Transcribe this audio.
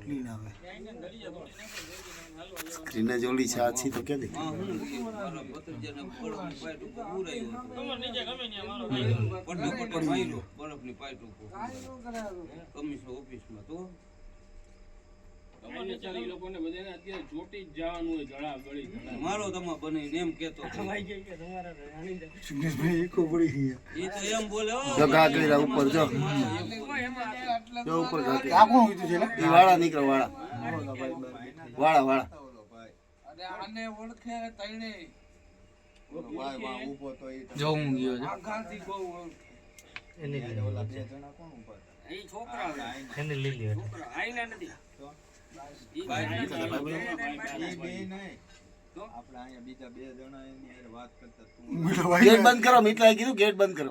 Clean આવે. ક્યાંય ને દરિયા તોડી નાખો જોઈતી ને હાલવા જવાનું. ટ્રીને જોડી છે આછી તો કે દે તમારે નીચે ગમે ત્યાં મારો ભાઈ. ગયો. તમારે નીચે ગમે. લોકોને બધાને અત્યારે ચોટી જ જવાનું હોય જડા ગળી મારો તમા બને એમ કેતો તો જો ઉપર જો. જો ઉપર ગાગલી આ કોણ કીધું છે ને વાળા નીકળો વાળા વાળા વાળા આને ઓળખે તઈને જો હું ગયો છે ઓલા બે જણા કોણ ઊભા એ છોકરા છોકરા આઈના નથી ઈ બે નહીં આપણે અહીંયા બીજા બે જણા વાત કરતા તું મીઠો ભાઈ ગેટ બંધ કરો મીઠાઈ કીધું ગેટ બંધ કરો.